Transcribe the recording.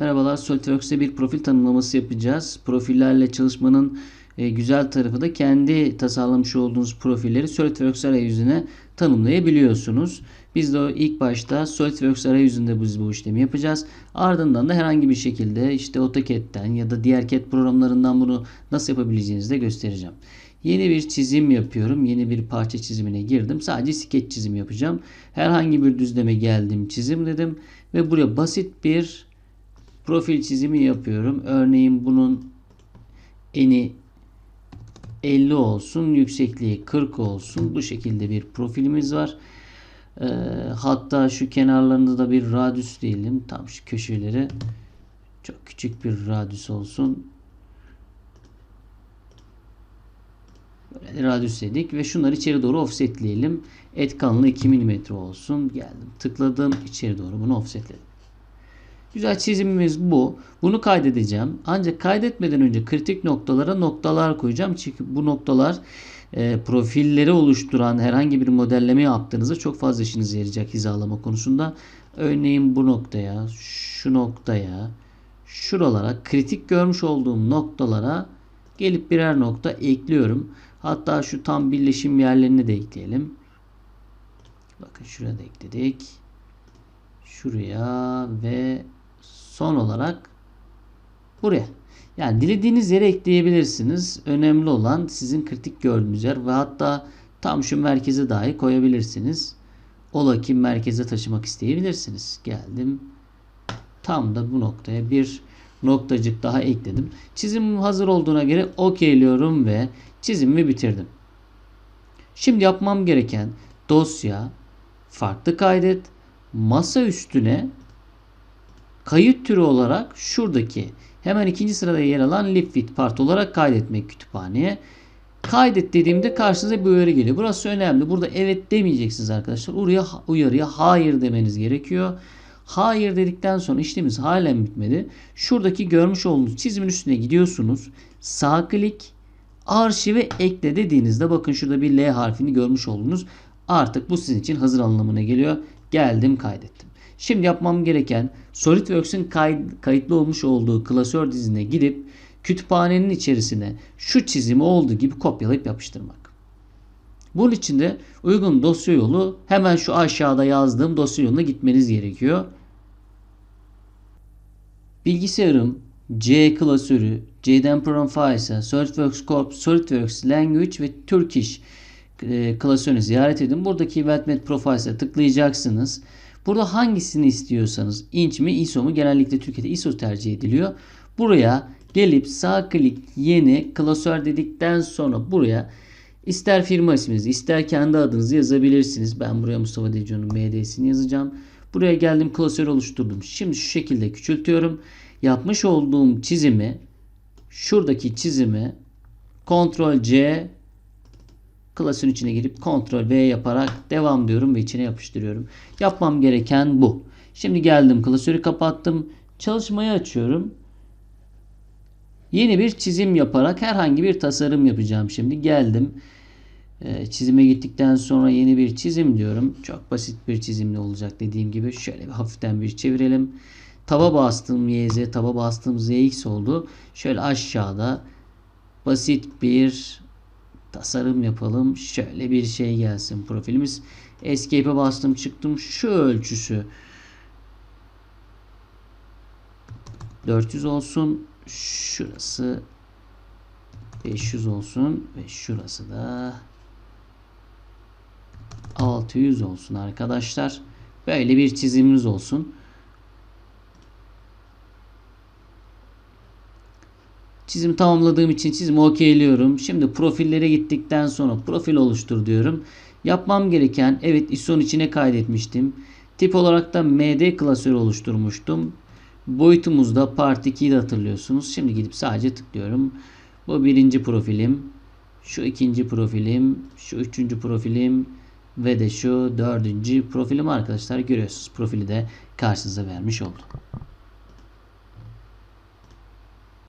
Merhabalar, SolidWorks'te bir profil tanımlaması yapacağız. Profillerle çalışmanın e, güzel tarafı da kendi tasarlamış olduğunuz profilleri SolidWorks arayüzüne tanımlayabiliyorsunuz. Biz de ilk başta SolidWorks arayüzünde biz bu işlemi yapacağız. Ardından da herhangi bir şekilde işte AutoCAD'den ya da diğer CAD programlarından bunu nasıl yapabileceğinizi de göstereceğim. Yeni bir çizim yapıyorum. Yeni bir parça çizimine girdim. Sadece skeç çizimi yapacağım. Herhangi bir düzleme geldim, çizim dedim ve buraya basit bir profil çizimi yapıyorum. Örneğin bunun eni 50 olsun, yüksekliği 40 olsun. Bu şekilde bir profilimiz var. Ee, hatta şu kenarlarında da bir radyüs diyelim. Tam şu köşeleri çok küçük bir radyüs olsun. Böyle radyüs dedik ve şunları içeri doğru offsetleyelim. Et kalınlığı 2 mm olsun. Geldim. Tıkladım. içeri doğru bunu offsetledim. Güzel çizimimiz bu. Bunu kaydedeceğim. Ancak kaydetmeden önce kritik noktalara noktalar koyacağım. Çünkü bu noktalar e, profilleri oluşturan herhangi bir modelleme yaptığınızda çok fazla işinize yarayacak hizalama konusunda. Örneğin bu noktaya, şu noktaya, şuralara, kritik görmüş olduğum noktalara gelip birer nokta ekliyorum. Hatta şu tam birleşim yerlerini de ekleyelim. Bakın şuraya da ekledik. Şuraya ve son olarak buraya. Yani dilediğiniz yere ekleyebilirsiniz. Önemli olan sizin kritik gördüğünüz yer ve hatta tam şu merkeze dahi koyabilirsiniz. Ola ki merkeze taşımak isteyebilirsiniz. Geldim. Tam da bu noktaya bir noktacık daha ekledim. Çizimim hazır olduğuna göre okeyliyorum ve çizimimi bitirdim. Şimdi yapmam gereken dosya farklı kaydet masa üstüne kayıt türü olarak şuradaki hemen ikinci sırada yer alan Lipfit part olarak kaydetmek kütüphaneye. Kaydet dediğimde karşınıza bir uyarı geliyor. Burası önemli. Burada evet demeyeceksiniz arkadaşlar. Oraya uyarıya hayır demeniz gerekiyor. Hayır dedikten sonra işlemimiz halen bitmedi. Şuradaki görmüş olduğunuz çizimin üstüne gidiyorsunuz. Sağ klik arşive ekle dediğinizde bakın şurada bir L harfini görmüş oldunuz. Artık bu sizin için hazır anlamına geliyor. Geldim kaydettim. Şimdi yapmam gereken SolidWorks'ün kayıtlı olmuş olduğu klasör dizine gidip kütüphanenin içerisine şu çizimi olduğu gibi kopyalayıp yapıştırmak. Bunun için de uygun dosya yolu hemen şu aşağıda yazdığım dosya yoluna gitmeniz gerekiyor. Bilgisayarım C klasörü, C'den Program Files'a, SolidWorks Corp, SolidWorks Language ve Turkish e, klasörünü ziyaret edin. Buradaki Weltmet Profiles'e tıklayacaksınız. Burada hangisini istiyorsanız inç mi ISO mu genellikle Türkiye'de ISO tercih ediliyor. Buraya gelip sağ klik yeni klasör dedikten sonra buraya ister firma isminizi ister kendi adınızı yazabilirsiniz. Ben buraya Mustafa Deco'nun MD'sini yazacağım. Buraya geldim klasör oluşturdum. Şimdi şu şekilde küçültüyorum. Yapmış olduğum çizimi şuradaki çizimi Ctrl C klasın içine girip Ctrl V yaparak devam diyorum ve içine yapıştırıyorum. Yapmam gereken bu. Şimdi geldim klasörü kapattım. Çalışmayı açıyorum. Yeni bir çizim yaparak herhangi bir tasarım yapacağım şimdi. Geldim. Ee, çizime gittikten sonra yeni bir çizim diyorum. Çok basit bir çizimli olacak dediğim gibi. Şöyle bir hafiften bir çevirelim. Taba bastığım YZ, taba bastığım ZX oldu. Şöyle aşağıda basit bir tasarım yapalım. Şöyle bir şey gelsin profilimiz. Escape'e bastım çıktım. Şu ölçüsü 400 olsun. Şurası 500 olsun ve şurası da 600 olsun arkadaşlar. Böyle bir çizimimiz olsun. Çizim tamamladığım için çizimi okeyliyorum. Şimdi profillere gittikten sonra profil oluştur diyorum. Yapmam gereken evet ISO'nun içine kaydetmiştim. Tip olarak da MD klasörü oluşturmuştum. Boyutumuzda part 2'yi de hatırlıyorsunuz. Şimdi gidip sadece tıklıyorum. Bu birinci profilim. Şu ikinci profilim. Şu üçüncü profilim. Ve de şu dördüncü profilim arkadaşlar görüyorsunuz. Profili de karşınıza vermiş oldum.